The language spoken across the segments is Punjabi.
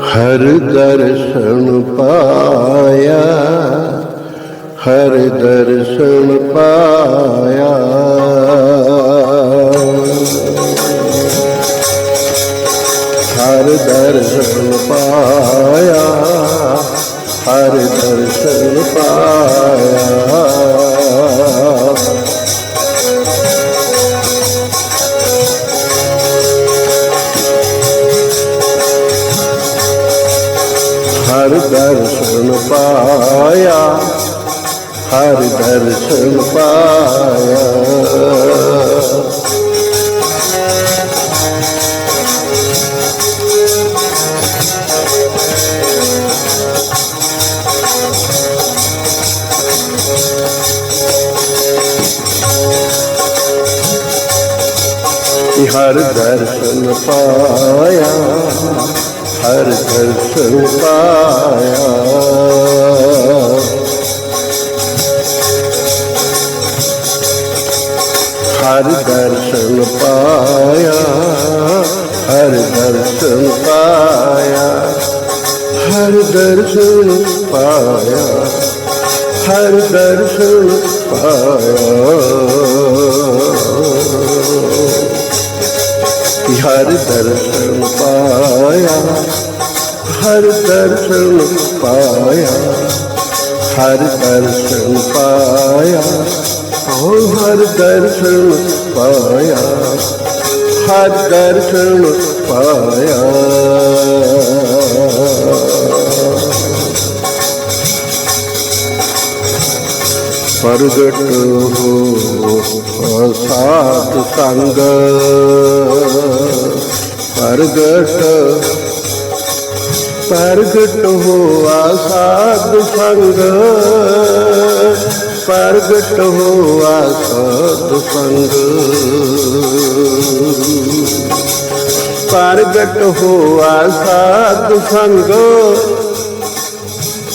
ਹਰ ਦਰਸ਼ਨ ਪਾਇਆ ਹਰ ਦਰਸ਼ਨ ਪਾਇਆ। ਹਰ ਦਰਸ਼ਨ ਪਾਇਆ ਹਰ ਦਰਸ਼ਨ ਪਾਇਆ। ਪਾਇਆ ਹਰ ਦਰਸ਼ਨ ਪਾਇਆ। ਹਰ ਦਰਸ਼ਨ ਪਾਇਆ ਹਰ ਦਰਸ਼ਨ ਪਾਇਆ ਹਰ ਦਰਸ਼ਨ ਪਾਇਆ, ਹਰ ਦਰਸ਼ਨ ਪਾਇਆ। ਹਰ ਦਰਸ਼ਨ ਪਾਇਆ, ਹਰ ਦਰਸ਼ਨ ਪਾਇਆ। ਹਰ ਦਰਸ਼ਨ ਪਾਇਆ, ਹਰ ਦਰਸ਼ਨ ਪਾਇਆ, ਹਰ ਦਰਸ਼ਨ ਪਾਇਆ ਹੋ ਹਰ ਦਰਸ਼ਨ ਪਾਇਆ, ਹਰ ਦਰਸ਼ਨ ਪਾਇਆ। ਪ੍ਰਗਟ ਹੋ ਸਾਧ ਸੰਗ। ਪ੍ਰਗਟ ਪ੍ਰਗਟ ਹੋਆ ਸਾਧ ਸੰਗ। ਪ੍ਰਗਟ ਹੋਆ ਸਾਧ ਸੰਗ। ਪ੍ਰਗਟ ਹੋਆ ਸਾਧ ਸੰਗ।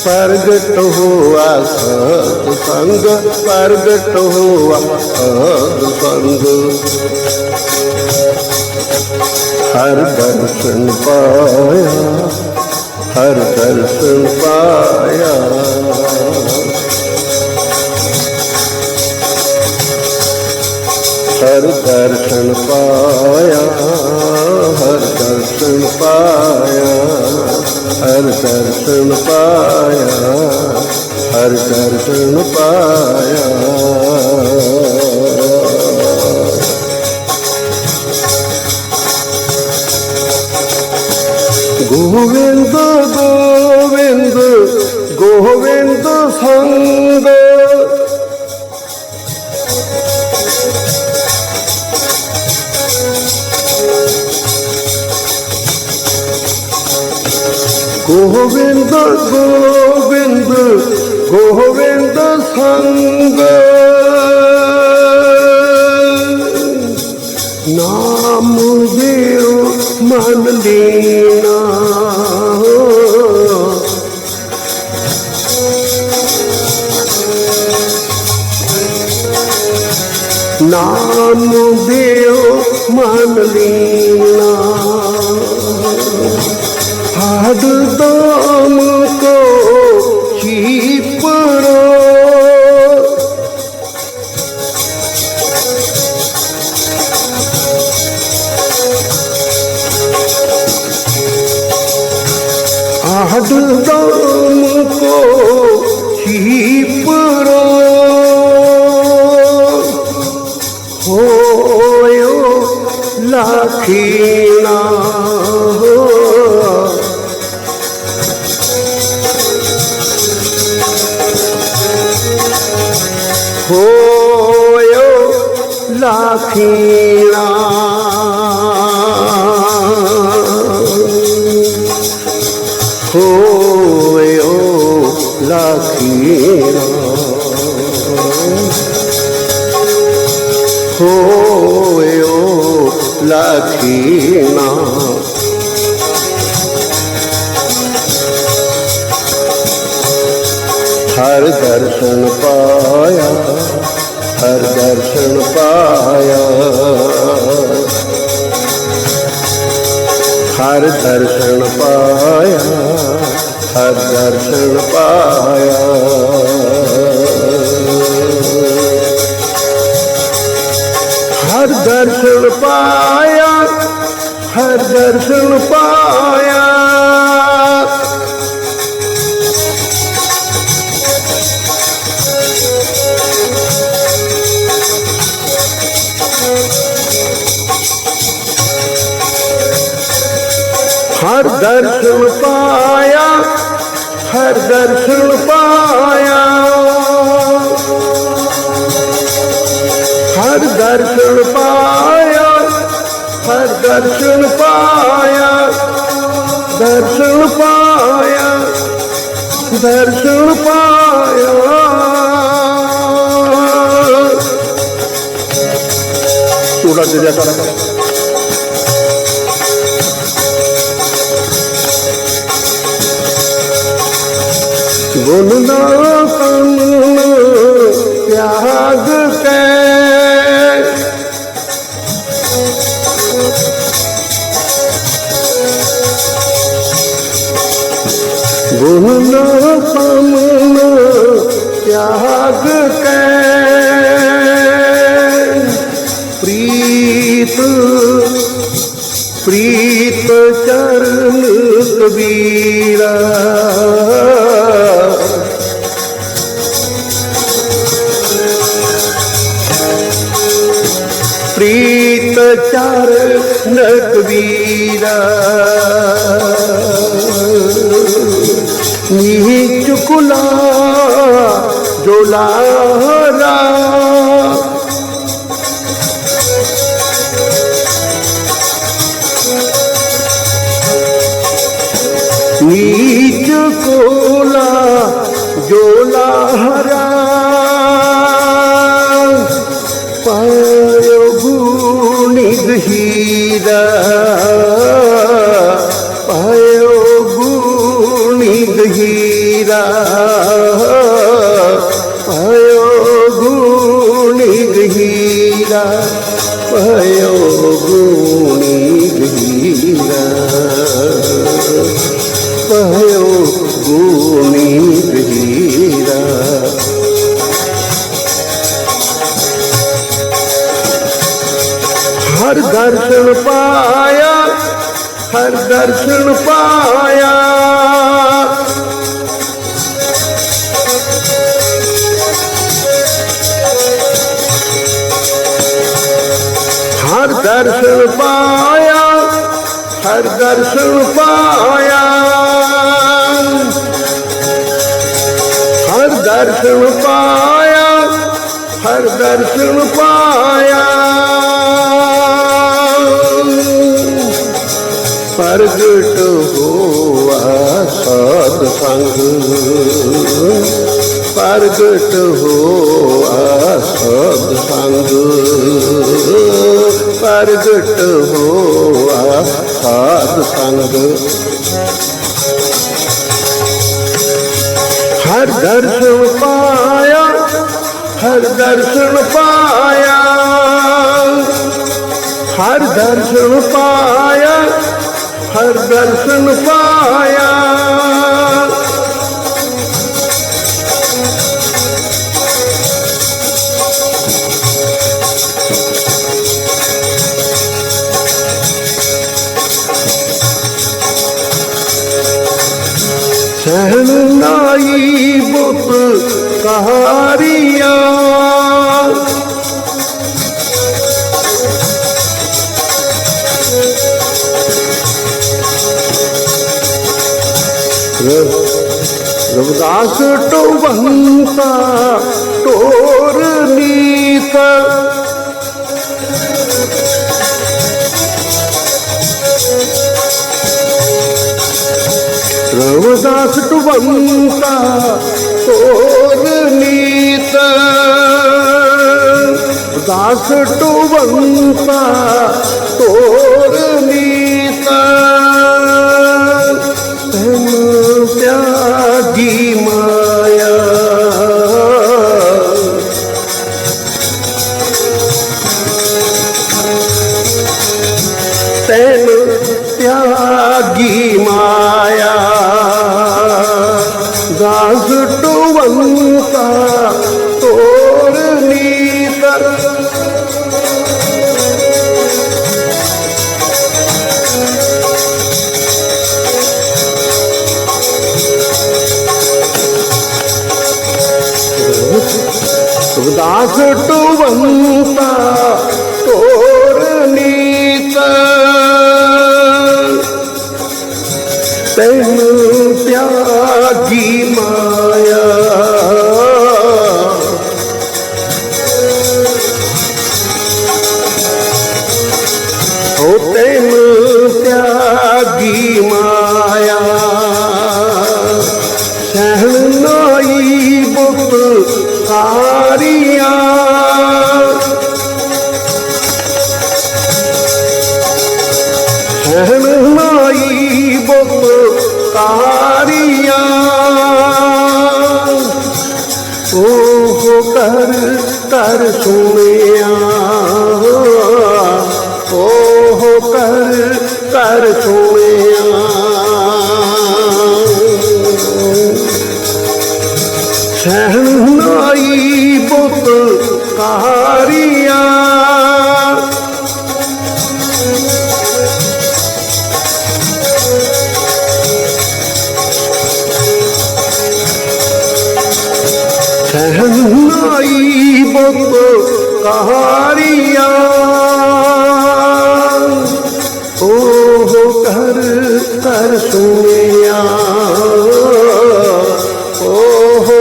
ਪ੍ਰਗਟ ਹੋਆ, ਸਤ ਸੰਗ ਪ੍ਰਗਟ ਹੋਆ, ਸਤ ਸੰਗ। ਹਰ ਦਰਸ਼ਨ ਪਾਇਆ, ਹਰ ਦਰਸ਼ਨ ਪਾਇਆ। ਹਰ ਦਰਸ਼ਨ ਪਾਇਆ, ਹਰ ਦਰਸ਼ਨ ਪਾਇਆ। ਹਰ ਦਰਸ਼ਨ ਪਾਇਆ ਹਰ ਦਰਸ਼ਨ ਪਾਇਆ। ਨਾਮ ਦਿਓ ਮਨ ਲੀਨਾ ਨਾਮ ਦਿਓ ਮਨ ਲੀਨਾ ਹਦ ਤੋਂ हदम को ही पुरो होयो लखीना हो होयो लखीना खोयो लखीरा खोयो लखीना हर दर्शन पाया हर दर्शन पाया ਹਰ ਦਰਸ਼ਨ ਪਾਇਆ ਹਰ ਦਰਸ਼ਨ ਪਾਇਆ। ਹਰ ਦਰਸ਼ਨ ਪਾਇਆ ਹਰ ਦਰਸ਼ਨ ਪਾਇਆ। ਹਰ ਦਰਸ਼ਨ ਪਾਇਆ, ਹਰ ਦਰਸ਼ਨ ਪਾਇਆ। ਹਰ ਦਰਸ਼ਨ ਪਾਇਆ, ਹਰ ਦਰਸ਼ਨ ਪਾਇਆ ਦਰਸ਼ਨ ਪਾਇਆ ਦਰਸ਼ਨ ਪਾਇਆ। ਤੋੜਾ ਦੇ ਜਾ ਕਰ। ਗੁਣ ਨਾ ਤਨ ਤਿਆਗ ਕੇ। ਗੁਣ ਨਾ ਤਨ ਤਿਆਗ ਕੇ। ਪ੍ਰੀਤ ਪ੍ਰੀਤ ਚਰਨ ਕਬੀਰਾ। ਚਰਨ ਕਬੀਰਾ ਨੀਚ ਕੁਲਾ भयो गुणी गीरा भयो गुणी गीरा भयो गुणी गीरा हर दर्शन पाया हर दर्शन पाया ਹਰ ਦਰਸ਼ਨ ਪਾਇਆ, ਹਰ ਦਰਸ਼ਨ ਪਾਇਆ। ਹਰ ਦਰਸ਼ਨ ਪਾਇਆ, ਹਰ ਦਰਸ਼ਨ ਪਾਇਆ। ਪ੍ਰਗਟ ਹੋਆ ਸਤ ਸੰਗ। ਪ੍ਰਗਟ ਹੋਆ ਸਤ ਸੰਗ। ਪ੍ਰਗਟ ਹੋਆ ਸਾਧ ਸੰਗ। ਹਰ ਦਰਸ਼ਨ ਪਾਇਆ, ਹਰ ਦਰਸ਼ਨ ਪਾਇਆ। ਹਰ ਦਰਸ਼ਨ ਪਾਇਆ, ਹਰ ਦਰਸ਼ਨ ਪਾਇਆ। ਸਹਿਨਾਈ ਬੁੱਤ ਕਹਾਰੀਆਂ। ਰਵਦਾਸ ਟੋਵੰਤਾ ਟੋਰ ਨੀਤ। ಉದಾಸುವಂತ ತೋರ್ನೀತ ಉದಾಸುವಂತ ತೋ Caras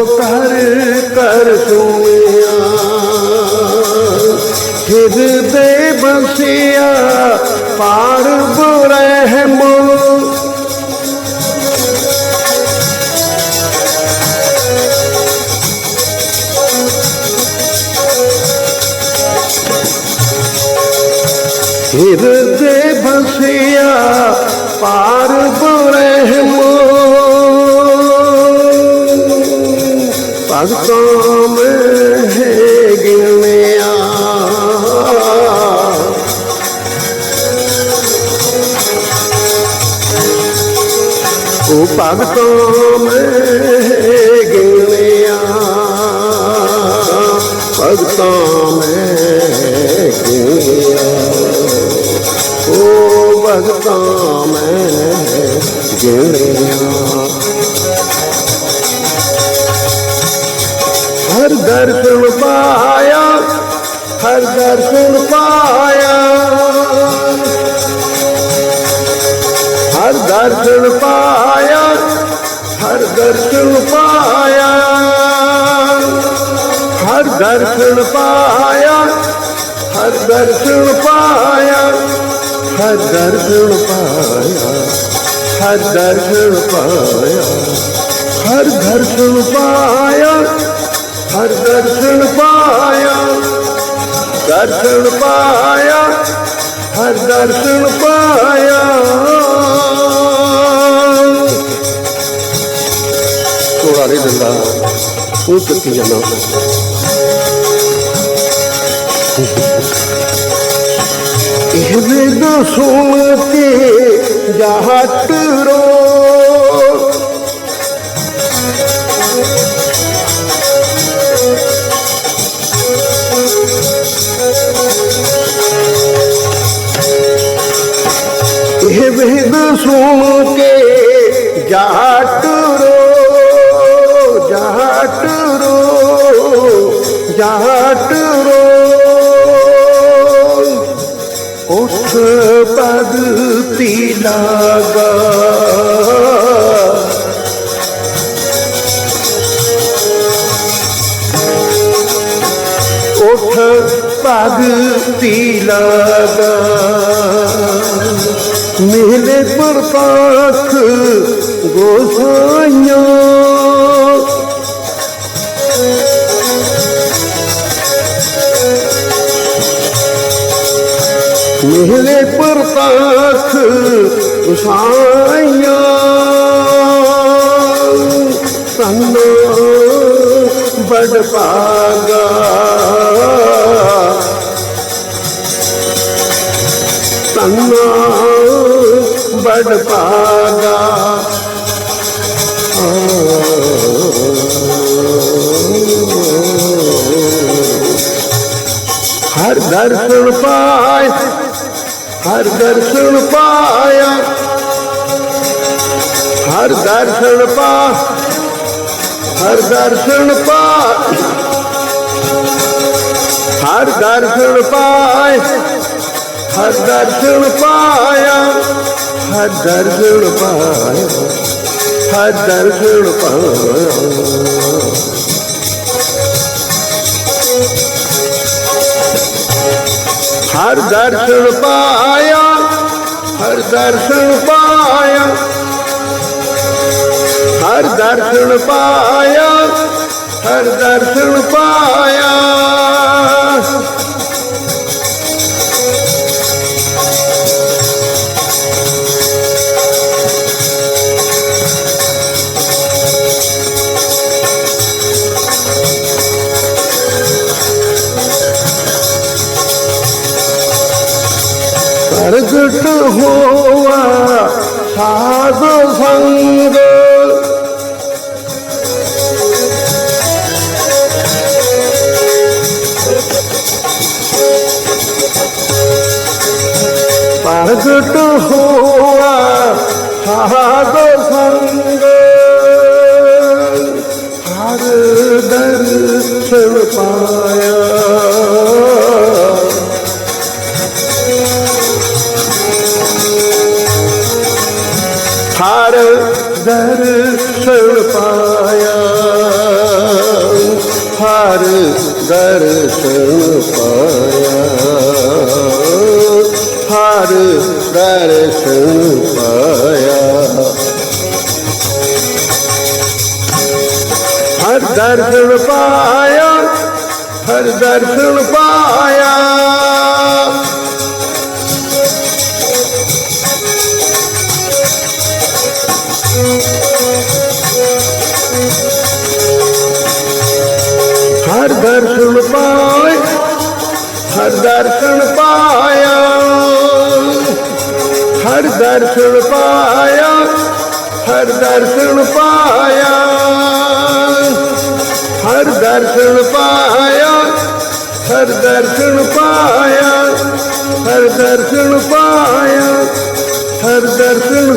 ਕਰ ਕਰ ਸੋਇਆ। ਫਿਰ ਦੇ ਬਸਿਆ ਪਾਰ ਬਰਹਿਮ। ਫਿਰ ਦੇ ਬਸਿਆ ਪਾਰ ਬਰਹਿਮ। हर काम है ਦਰਸ਼ਨ ਪਾਇਆ, ਹਰ ਦਰਸ਼ਨ ਪਾਇਆ। ਹਰ ਦਰਸ਼ਨ ਪਾਇਆ, ਹਰ ਦਰਸ਼ਨ ਪਾਇਆ, ਹਰ ਦਰਸ਼ਨ ਪਾਇਆ, ਹਰ ਦਰਸ਼ਨ ਪਾਇਆ। ਹਰ ਦਰਸ਼ਨ ਪਾਇਆ, ਹਰ ਦਰਸ਼ਨ ਪਾਇਆ। ਦਰਸ਼ਨ ਪਾਇਆ, ਹਰ ਦਰਸ਼ਨ ਪਾਇਆ। ਥੋੜਾ ਨਹੀਂ ਦਿੰਦਾ ਉਹ ਚੱਕੀ ਜਾਂਦਾ ਇਹ ਵੇਦ ਸੁਣ ਕੇ ਜਹਟ ਰੋ ਇਹ ਵੇਦ ਸੁਣ ਕੇ ਜਾਟ ਰੋ ਮਿਹਰੇ ਪ੍ਰਤਾਖ ਸਾਈਆਂ ਸੰਨ ਬੜ ਪਾਗਾ ਸੰਨ ਬੜ ਪਾਗਾ ਹਰ ਦਰਸ਼ਨ ਪਾਏ ਹਰ ਦਰਸ਼ਨ ਪਾਇਆ। ਹਰ ਦਰਸ਼ਨ ਪਾ। ਹਰ ਦਰਸ਼ਨ ਪਾ। ਹਰ ਦਰਸ਼ਨ ਪਾਏ। ਹਰ ਦਰਸ਼ਨ ਪਾਇਆ। ਹਰ ਦਰਸ਼ਨ ਪਾਇਆ। ਹਰ ਦਰਸ਼ਨ ਪਾਇਆ। ਹਰ ਦਰਸ਼ਨ ਪਾਇਆ ਹਰ ਦਰਸ਼ਨ ਪਾਇਆ। ਹਰ ਦਰਸ਼ਨ ਪਾਇਆ ਹਰ ਦਰਸ਼ਨ ਪਾਇਆ। 후와 사도상가 하르다를 세워봐야. 하르다를 세워봐야. 하르다를 세워봐야. 하르 ਦਰਸ਼ਨ ਪਾਇਆ ਹਰ ਦਰਸ਼ਨ ਪਾਇਆ ਹਰ ਦਰਸ਼ਨ ਪਾਇਆ ਹਰ ਦਰਸ਼ਨ ਪਾਏ ਹਰ ਦਰਸ਼ਨ ਦਰਸ਼ਨ ਪਾਇਆ, ਹਰ ਦਰਸ਼ਨ ਪਾਇਆ। ਹਰ ਦਰਸ਼ਨ ਪਾਇਆ, ਹਰ ਦਰਸ਼ਨ ਪਾਇਆ, ਹਰ ਦਰਸ਼ਨ ਪਾਇਆ, ਹਰ ਦਰਸ਼ਨ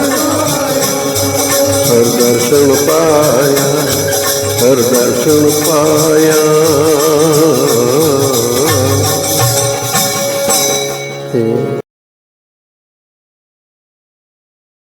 ਹਰ ਦਰਸ਼ਨ ਪਾਇਆ, ਹਰ ਦਰਸ਼ਨ ਪਾਇਆ।